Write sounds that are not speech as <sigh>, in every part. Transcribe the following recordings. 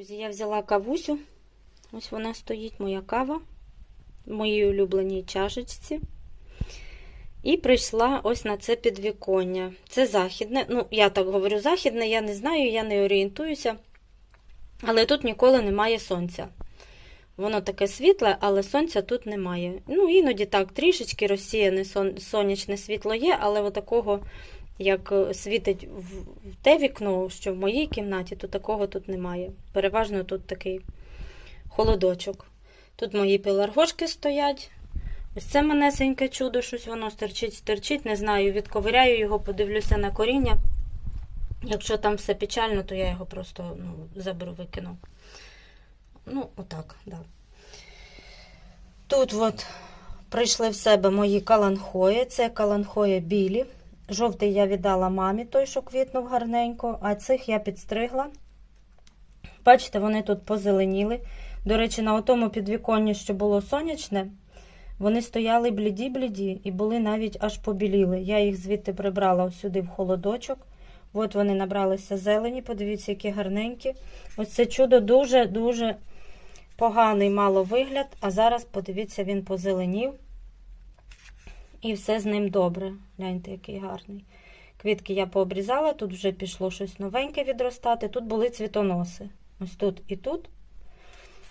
Друзі, я взяла кавусю. Ось вона стоїть, моя кава в моїй улюбленій чашечці. І прийшла ось на це підвіконня. Це західне. Ну, я так говорю, західне, я не знаю, я не орієнтуюся. Але тут ніколи немає сонця. Воно таке світле, але сонця тут немає. Ну, іноді так, трішечки розсіяне сон- сонячне світло є, але отакого, як е, світить те вікно, що в моїй кімнаті, то такого тут немає. Переважно тут такий холодочок. Тут мої пеларгошки стоять. Ось це манесеньке чудо, щось воно стерчить, стерчить, не знаю, відковиряю його, подивлюся на коріння. Якщо там все печально, то я його просто ну, заберу, викину. Ну, отак, да. Тут от прийшли в себе мої каланхої. Це каланхої білі. Жовтий я віддала мамі, той, що квітнув гарненько, а цих я підстригла. Бачите, вони тут позеленіли. До речі, на отому підвіконні, що було сонячне, вони стояли бліді-бліді і були навіть аж побіліли. Я їх звідти прибрала сюди в холодочок. От вони набралися зелені, подивіться, які гарненькі. Ось це чудо дуже-дуже поганий мало вигляд, а зараз, подивіться, він позеленів. І все з ним добре. Гляньте, який гарний. Квітки я пообрізала, тут вже пішло щось новеньке відростати. Тут були цвітоноси. Ось тут і тут.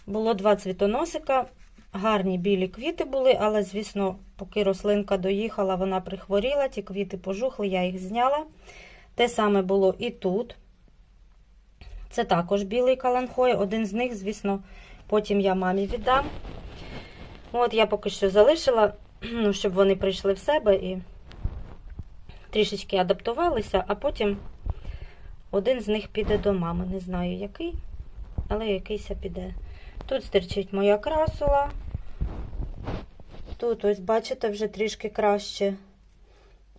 Було два цвітоносика. Гарні білі квіти були, але, звісно, поки рослинка доїхала, вона прихворіла, ті квіти пожухли, я їх зняла. Те саме було і тут. Це також білий каланхой. Один з них, звісно, потім я мамі віддам. От я поки що залишила, <clears throat> ну, щоб вони прийшли в себе і трішечки адаптувалися, а потім один з них піде до мами. Не знаю який, але якийсь піде. Тут стирчить моя красула. Тут, ось, бачите, вже трішки краще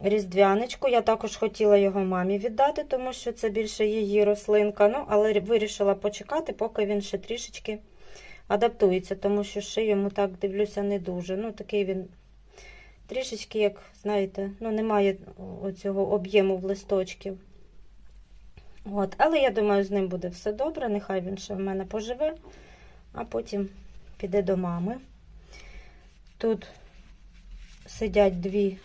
різдвяничку. Я також хотіла його мамі віддати, тому що це більше її рослинка. Ну, але вирішила почекати, поки він ще трішечки адаптується, тому що ще йому так дивлюся не дуже. Ну, такий він трішечки, як, знаєте, ну, немає оцього об'єму в листочків. От, але я думаю, з ним буде все добре. Нехай він ще в мене поживе, а потім піде до мами. Тут сидять дві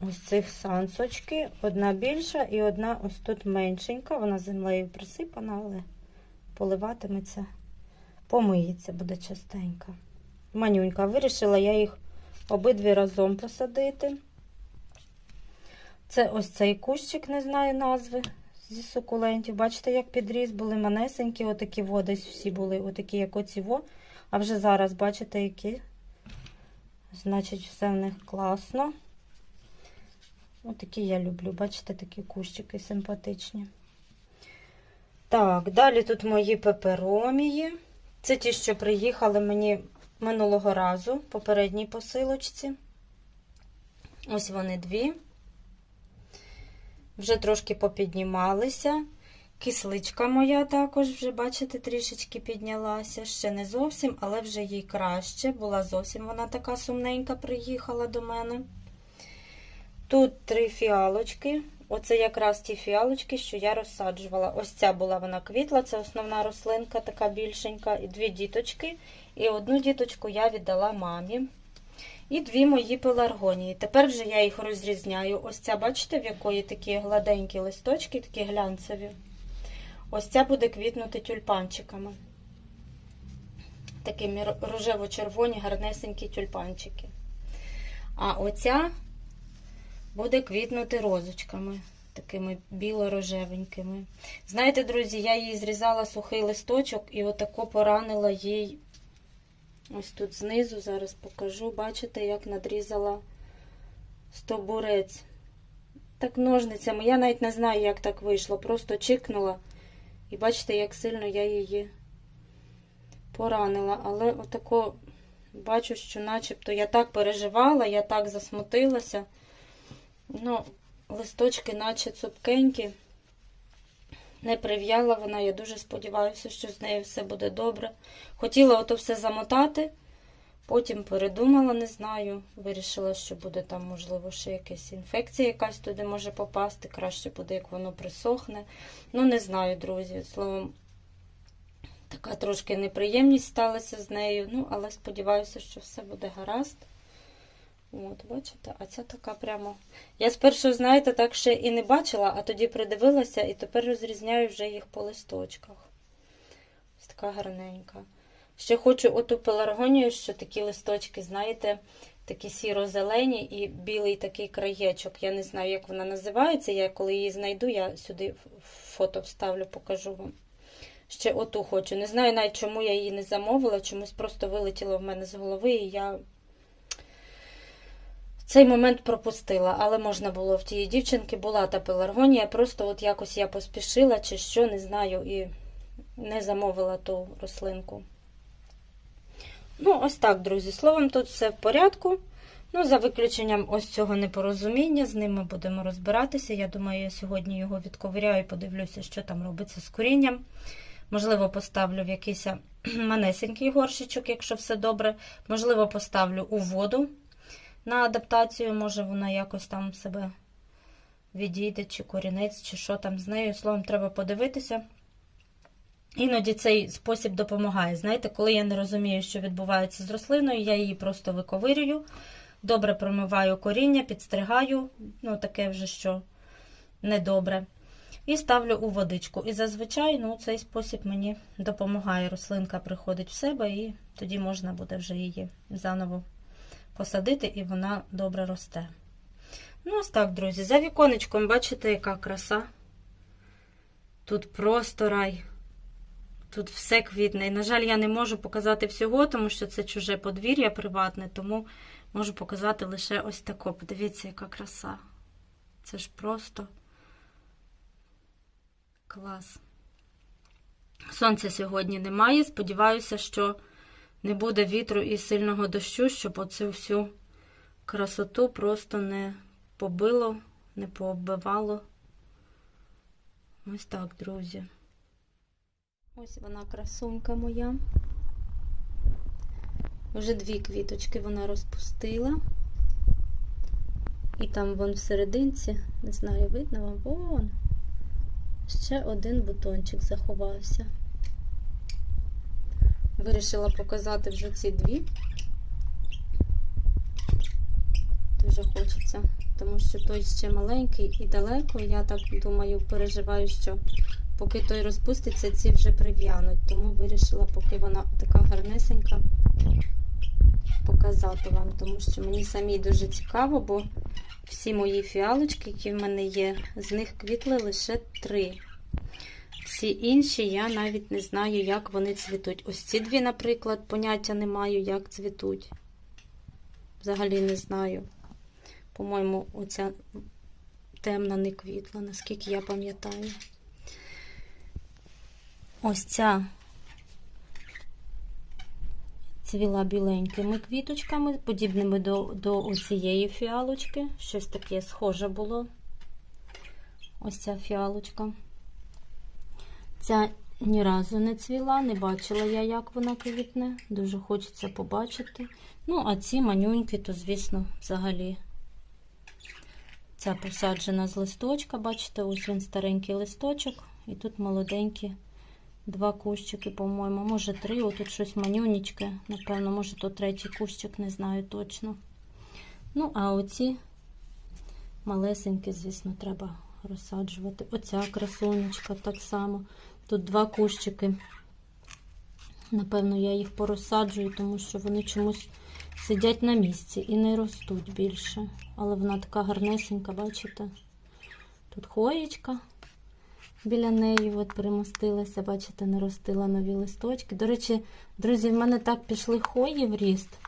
ось цих сансочки. Одна більша і одна ось тут меншенька. Вона землею присипана, але поливатиметься, помиється, буде частенька. Манюнька. Вирішила я їх обидві разом посадити. Це ось цей кущик, не знаю назви, зі сукулентів. Бачите, як підріс, були манесенькі, отакі води всі були, отакі, як оці во. А вже зараз, бачите, які. Значить, все в них класно. Отакі я люблю, бачите, такі кущики симпатичні. Так, далі тут мої пеперомії. Це ті, що приїхали мені минулого разу, попередній посилочці. Ось вони дві. Вже трошки попіднімалися. Кисличка моя також, вже, бачите, трішечки піднялася. Ще не зовсім, але вже їй краще. Була зовсім вона така сумненька, приїхала до мене. Тут три фіалочки. Оце якраз ті фіалочки, що я розсаджувала. Ось ця була вона квітла, це основна рослинка, така більшенька. І дві діточки. І одну діточку я віддала мамі. І дві мої пеларгонії. Тепер вже я їх розрізняю. Ось ця, бачите, в якої такі гладенькі листочки, такі глянцеві. Ось ця буде квітнути тюльпанчиками. Такими рожево-червоні, гарнесенькі тюльпанчики. А оця буде квітнути розочками, такими біло-рожевенькими. Знаєте, друзі, я їй зрізала сухий листочок і отако поранила їй ось тут знизу, зараз покажу, бачите, як надрізала стобурець. Так ножницями. Я навіть не знаю, як так вийшло. Просто чикнула. І бачите, як сильно я її поранила. Але отако бачу, що начебто я так переживала, я так засмутилася. Ну, листочки, наче цупкенькі. Не прив'яла вона, я дуже сподіваюся, що з нею все буде добре. Хотіла ото все замотати, потім передумала, не знаю. Вирішила, що буде там, можливо, ще якась інфекція якась туди може попасти. Краще буде, як воно присохне. Ну, не знаю, друзі. Словом, Така трошки неприємність сталася з нею. Ну, але сподіваюся, що все буде гаразд. От, бачите, а ця така прямо. Я спершу, знаєте, так ще і не бачила, а тоді придивилася і тепер розрізняю вже їх по листочках. Ось така гарненька. Ще хочу оту пеларгонію, що такі листочки, знаєте, такі сіро-зелені і білий такий краєчок. Я не знаю, як вона називається. Я коли її знайду, я сюди фото вставлю, покажу вам. Ще оту хочу. Не знаю навіть, чому я її не замовила, чомусь просто вилетіло в мене з голови, і я цей момент пропустила, але можна було в тієї дівчинки була та пеларгонія. Просто от якось я поспішила чи що, не знаю, і не замовила ту рослинку. Ну, ось так, друзі. Словом, тут все в порядку. Ну, за виключенням ось цього непорозуміння, з ним ми будемо розбиратися. Я думаю, я сьогодні його відковиряю і подивлюся, що там робиться з корінням. Можливо, поставлю в якийсь <clears throat> манесенький горщичок, якщо все добре. Можливо, поставлю у воду на адаптацію, може вона якось там себе відійде, чи корінець, чи що там з нею. Словом, треба подивитися. Іноді цей спосіб допомагає. Знаєте, коли я не розумію, що відбувається з рослиною, я її просто виковирюю, добре промиваю коріння, підстригаю, ну таке вже що недобре. І ставлю у водичку. І зазвичай ну, цей спосіб мені допомагає. Рослинка приходить в себе, і тоді можна буде вже її заново посадити, і вона добре росте. Ну, ось так, друзі. За віконечком, бачите, яка краса. Тут просто рай. Тут все квітне. І, на жаль, я не можу показати всього, тому що це чуже подвір'я приватне, тому можу показати лише ось тако. Подивіться, яка краса. Це ж просто клас. Сонця сьогодні немає. Сподіваюся, що не буде вітру і сильного дощу, щоб оцю всю красоту просто не побило, не пооббивало. Ось так, друзі. Ось вона красунька моя. Вже дві квіточки вона розпустила. І там вон всерединці, не знаю, видно вам, вон. Ще один бутончик заховався. Вирішила показати вже ці дві. Дуже хочеться, тому що той ще маленький і далеко. Я так думаю, переживаю, що поки той розпуститься, ці вже прив'януть. Тому вирішила, поки вона така гарнесенька, показати вам, тому що мені самій дуже цікаво, бо всі мої фіалочки, які в мене є, з них квітли лише три. Всі інші я навіть не знаю, як вони цвітуть. Ось ці дві, наприклад, поняття не маю, як цвітуть. Взагалі не знаю. По-моєму, оця темна не квітла, наскільки я пам'ятаю. Ось ця цвіла біленькими квіточками, подібними до, до цієї фіалочки. Щось таке схоже було. Ось ця фіалочка. Ця ні разу не цвіла, не бачила я, як вона квітне. Дуже хочеться побачити. Ну, а ці манюньки, то, звісно, взагалі. Ця посаджена з листочка, бачите, ось він старенький листочок. І тут молоденькі два кущики, по-моєму, може три. Отут щось манюнічке. Напевно, може, то третій кущик, не знаю точно. Ну, а оці малесенькі, звісно, треба розсаджувати. Оця красунечка так само. Тут два кущики. Напевно, я їх порозсаджую, тому що вони чомусь сидять на місці і не ростуть більше. Але вона така гарнесенька, бачите? Тут хоєчка біля неї от примостилася, бачите, наростила нові листочки. До речі, друзі, в мене так пішли хої в ріст.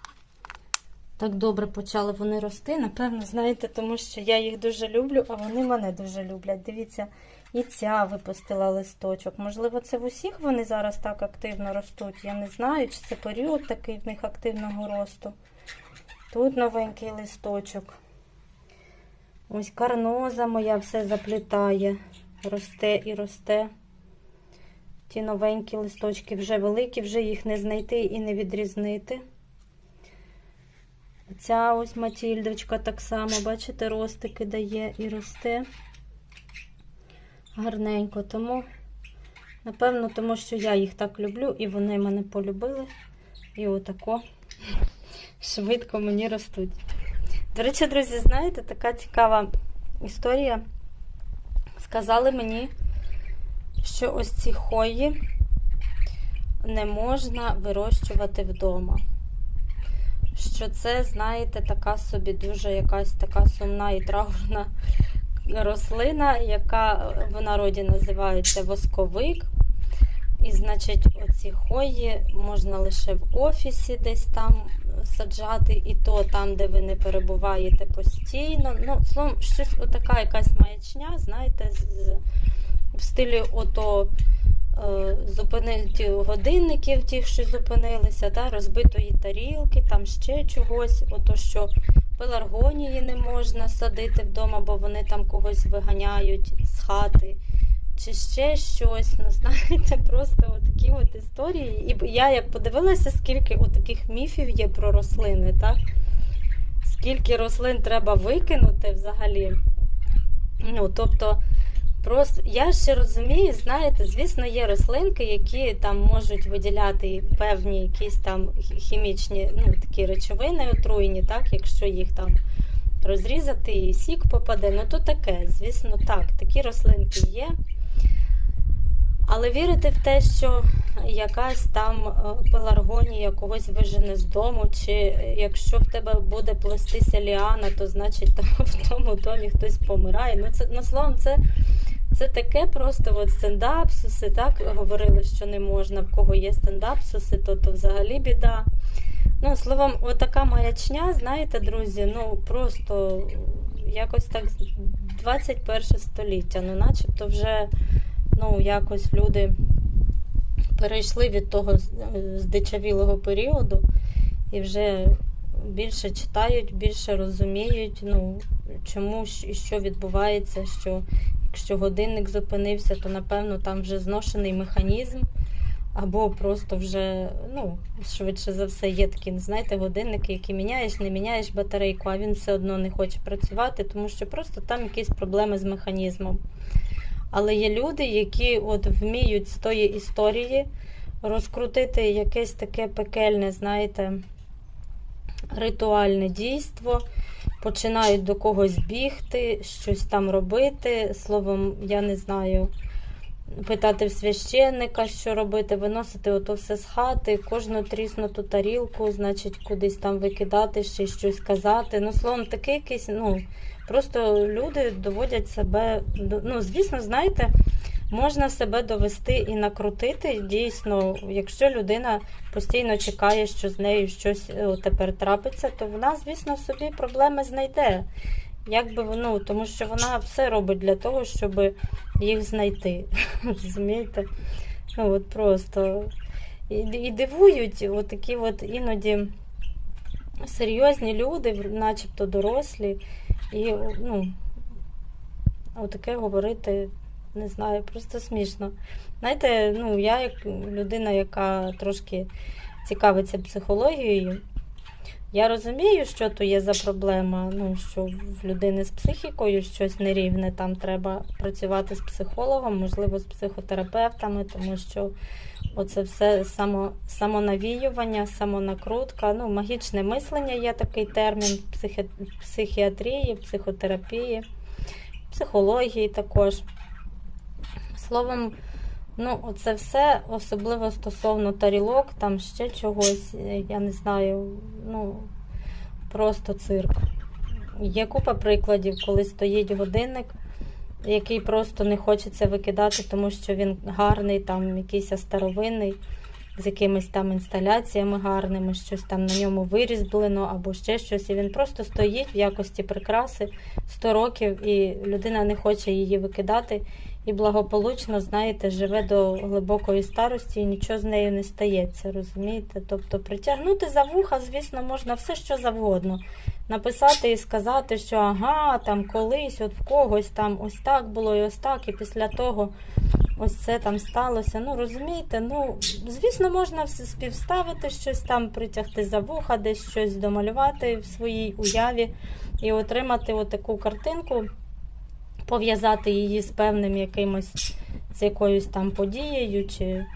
Так добре почали вони рости. Напевно, знаєте, тому що я їх дуже люблю, а вони мене дуже люблять. Дивіться, і ця випустила листочок. Можливо, це в усіх вони зараз так активно ростуть. Я не знаю, чи це період такий в них активного росту. Тут новенький листочок. Ось карноза моя все заплітає. Росте і росте. Ті новенькі листочки вже великі, вже їх не знайти і не відрізнити. Ця ось Матільдочка так само, бачите, ростики дає і росте гарненько. Тому Напевно, тому що я їх так люблю і вони мене полюбили. І отако швидко мені ростуть. До речі, друзі, знаєте, така цікава історія. Сказали мені, що ось ці хої не можна вирощувати вдома. Що це, знаєте, така собі дуже якась така сумна і траурна рослина, яка в народі називається восковик. І, значить, оці хої можна лише в офісі десь там саджати, і то там, де ви не перебуваєте постійно. Ну, словом, щось отака якась маячня, знаєте, з, в стилі ото е, зупинити годинників, тих, що зупинилися, да, розбитої тарілки, там ще чогось, ото що пеларгонії не можна садити вдома, бо вони там когось виганяють з хати. Чи ще щось, ну знаєте, просто такі от історії. І я як подивилася, скільки таких міфів є про рослини, так? Скільки рослин треба викинути взагалі. Ну, тобто, просто я ще розумію, знаєте, звісно, є рослинки, які там можуть виділяти певні якісь там хімічні ну, такі речовини отруєні, так, якщо їх там розрізати і сік попаде. Ну, то таке, звісно, так, такі рослинки є. Але вірити в те, що якась там е, пеларгонія когось вижене з дому, чи якщо в тебе буде плестися ліана, то значить <laughs> там в тому домі хтось помирає. Ну це на словом, це, це таке просто от стендапсуси, так говорили, що не можна, в кого є стендапсуси, то, то взагалі біда. Ну, словом, отака маячня, знаєте, друзі, ну просто якось так 21 століття, ну начебто вже ну, якось люди перейшли від того здичавілого періоду і вже більше читають, більше розуміють, ну, чому і що відбувається, що якщо годинник зупинився, то напевно там вже зношений механізм. Або просто вже, ну, швидше за все, є такі, знаєте, годинники, які міняєш, не міняєш батарейку, а він все одно не хоче працювати, тому що просто там якісь проблеми з механізмом. Але є люди, які от вміють з тої історії розкрутити якесь таке пекельне, знаєте, ритуальне дійство, починають до когось бігти, щось там робити. Словом, я не знаю, питати в священника, що робити, виносити ото все з хати, кожну тріснуту тарілку, значить, кудись там викидати, ще щось казати. Ну, словом, таке якесь, ну. Просто люди доводять себе ну, звісно, знаєте, можна себе довести і накрутити. Дійсно, якщо людина постійно чекає, що з нею щось е, тепер трапиться, то вона, звісно, собі проблеми знайде. Як би воно, тому що вона все робить для того, щоб їх знайти. <laughs> Розумієте? Ну, от просто. І, і дивують от такі от іноді серйозні люди, начебто дорослі. І ну, отаке говорити, не знаю, просто смішно. Знаєте, ну, я як людина, яка трошки цікавиться психологією, я розумію, що то є за проблема, ну, що в людини з психікою щось нерівне, там треба працювати з психологом, можливо, з психотерапевтами, тому що оце все само, самонавіювання, самонакрутка, ну, магічне мислення є такий термін психі, психіатрії, психотерапії, психології також. Словом, ну, оце все, особливо стосовно тарілок, там ще чогось, е, я не знаю, ну, просто цирк. Є купа прикладів, коли стоїть годинник, який просто не хочеться викидати, тому що він гарний, там якийсь старовинний, з якимись там інсталяціями гарними, щось там на ньому вирізблено або ще щось. І він просто стоїть в якості прикраси 100 років, і людина не хоче її викидати. І благополучно, знаєте, живе до глибокої старості і нічого з нею не стається, розумієте? Тобто притягнути за вуха, звісно, можна все, що завгодно. Написати і сказати, що ага, там колись, от в когось там ось так було і ось так, і після того ось це там сталося. Ну, розумієте, ну, звісно, можна все співставити, щось там притягти за вуха, десь щось домалювати в своїй уяві і отримати отаку картинку пов'язати її з певним якимось, з якоюсь там подією, чи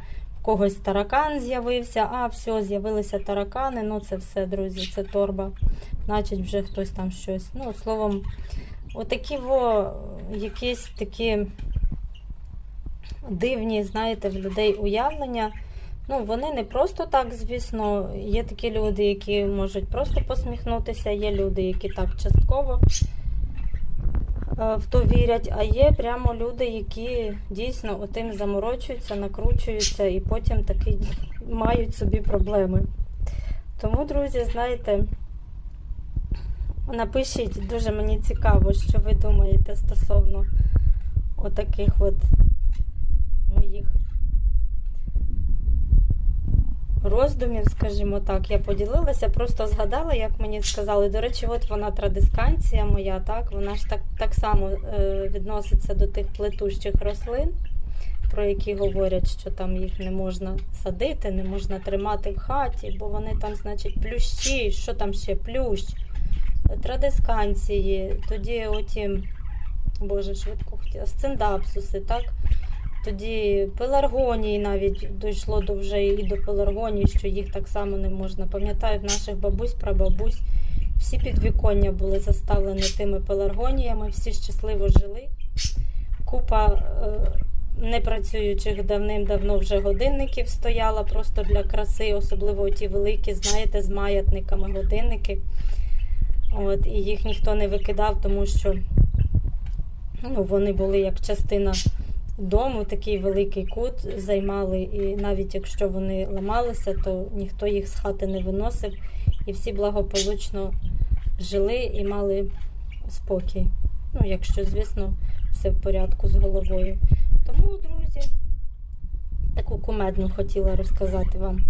в когось таракан з'явився, а все, з'явилися таракани. Ну, це все, друзі, це торба. Значить, вже хтось там щось. Ну, словом, отакі во якісь такі дивні, знаєте, в людей уявлення. Ну, вони не просто так, звісно. Є такі люди, які можуть просто посміхнутися, є люди, які так частково в то вірять, а є прямо люди, які дійсно отим заморочуються, накручуються і потім таки мають собі проблеми. Тому, друзі, знаєте, напишіть, дуже мені цікаво, що ви думаєте стосовно отаких от моїх роздумів, скажімо так, я поділилася, просто згадала, як мені сказали. До речі, от вона традисканція моя, так, вона ж так, так само е, відноситься до тих плетущих рослин, про які говорять, що там їх не можна садити, не можна тримати в хаті, бо вони там, значить, плющі, що там ще? Плющ, традисканції, тоді оті, боже, швидко хотіла, сциндапсуси, так? Тоді пеларгонії навіть дійшло до вже і до пеларгонії, що їх так само не можна. Пам'ятаю, в наших бабусь, прабабусь, всі підвіконня були заставлені тими пеларгоніями, всі щасливо жили. Купа е, непрацюючих давним-давно вже годинників стояла просто для краси, особливо ті великі, знаєте, з маятниками годинники. От, І їх ніхто не викидав, тому що ну, вони були як частина дому, такий великий кут займали, і навіть якщо вони ламалися, то ніхто їх з хати не виносив, і всі благополучно жили і мали спокій. Ну, якщо, звісно, все в порядку з головою. Тому, друзі, таку кумедну хотіла розказати вам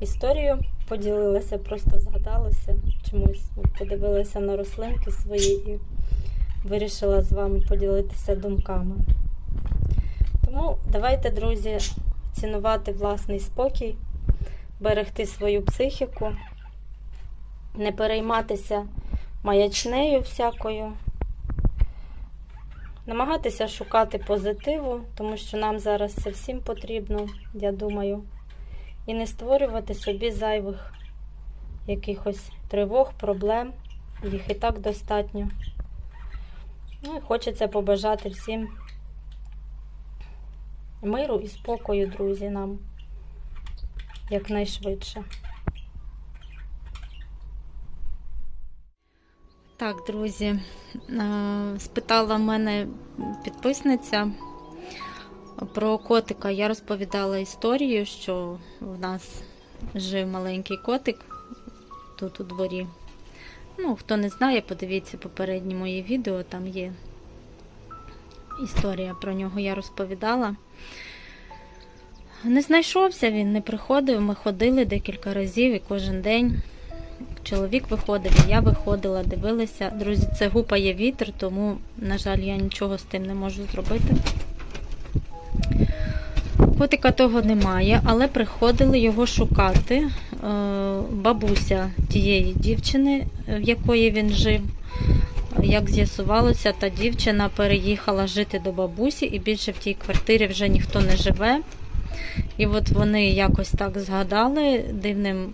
історію. Поділилася, просто згадалася чомусь, подивилася на рослинки свої і вирішила з вами поділитися думками. Тому давайте, друзі, цінувати власний спокій, берегти свою психіку, не перейматися маячнею всякою, намагатися шукати позитиву, тому що нам зараз це всім потрібно, я думаю, і не створювати собі зайвих якихось тривог, проблем, їх і так достатньо. Ну і хочеться побажати всім миру і спокою, друзі, нам якнайшвидше. Так, друзі, е, спитала мене підписниця про котика. Я розповідала історію, що в нас жив маленький котик тут у дворі. Ну, хто не знає, подивіться попередні мої відео, там є історія про нього я розповідала. Не знайшовся він, не приходив. Ми ходили декілька разів і кожен день. Чоловік виходив, і я виходила, дивилися. Друзі, це гупає вітер, тому, на жаль, я нічого з тим не можу зробити. Котика того немає, але приходили його шукати. Е, бабуся тієї дівчини, в якої він жив. Як з'ясувалося, та дівчина переїхала жити до бабусі, і більше в тій квартирі вже ніхто не живе. І от вони якось так згадали дивним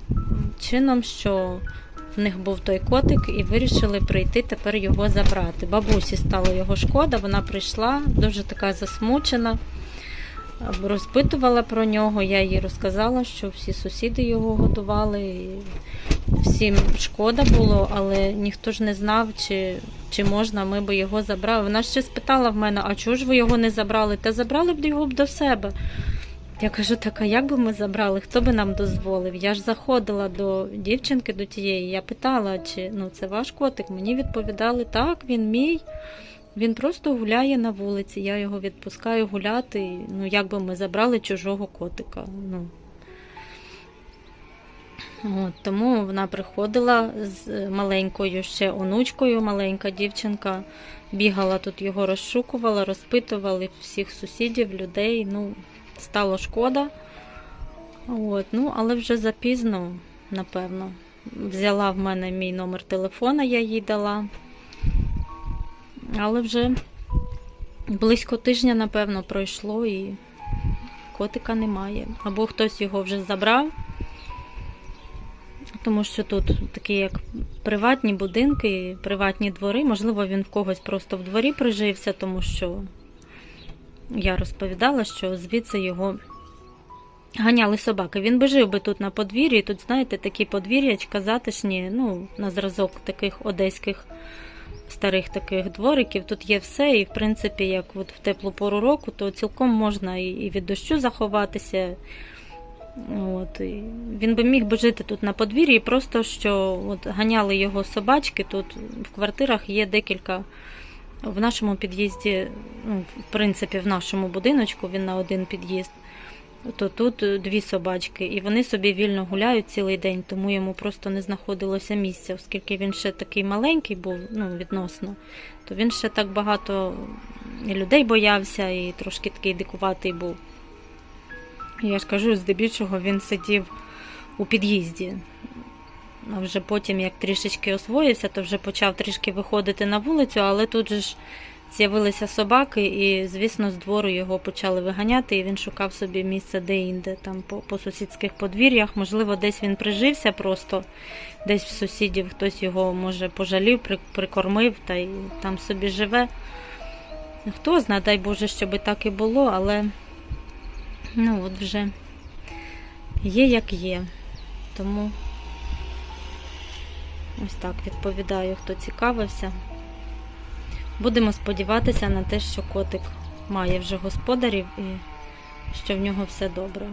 чином, що в них був той котик, і вирішили прийти тепер його забрати. Бабусі стало його шкода, вона прийшла, дуже така засмучена, розпитувала про нього. Я їй розказала, що всі сусіди його годували. Всім шкода було, але ніхто ж не знав, чи чи можна, ми би його забрали. Вона ще спитала в мене, а чого ж ви його не забрали? Та забрали б його б до себе. Я кажу, так, а як би ми забрали, хто би нам дозволив? Я ж заходила до дівчинки, до тієї, я питала, чи ну, це ваш котик. Мені відповідали, так, він мій. Він просто гуляє на вулиці, я його відпускаю гуляти. Ну, як би ми забрали чужого котика. Ну, От, Тому вона приходила з маленькою ще онучкою, маленька дівчинка, бігала тут, його розшукувала, розпитували всіх сусідів, людей. Ну, Стало шкода. От, ну, Але вже запізно, напевно. Взяла в мене мій номер телефона, я їй дала. Але вже Близько тижня, напевно, пройшло і котика немає. Або хтось його вже забрав, тому що тут такі як приватні будинки, приватні двори. Можливо, він в когось просто в дворі прижився, тому що я розповідала, що звідси його ганяли собаки. Він би жив би тут на подвір'ї. Тут, знаєте, такі подвір'ячка затишні, ну, на зразок таких одеських старих таких двориків. Тут є все, і в принципі, як от в теплу пору року, то цілком можна і, від дощу заховатися. От, і він би міг би жити тут на подвір'ї, просто що от, ганяли його собачки. Тут в квартирах є декілька. В нашому під'їзді, ну, в принципі, в нашому будиночку він на один під'їзд, то тут е, дві собачки, і вони собі вільно гуляють цілий день, тому йому просто не знаходилося місця, оскільки він ще такий маленький був, ну, відносно, то він ще так багато людей боявся, і трошки такий дикуватий був. Я ж кажу, здебільшого він сидів у під'їзді. А вже потім, як трішечки освоївся, то вже почав трішки виходити на вулицю, але тут же ж з'явилися собаки, і, звісно, з двору його почали виганяти, і він шукав собі місце де-інде, там по, по сусідських подвір'ях. Можливо, десь він прижився просто, десь в сусідів хтось його, може, пожалів, при- прикормив та й там собі живе. Хто знає, дай Боже, щоб так і було, але ну от вже є як є. Тому ось так відповідаю, хто цікавився. Будемо сподіватися на те, що котик має вже господарів і що в нього все добре.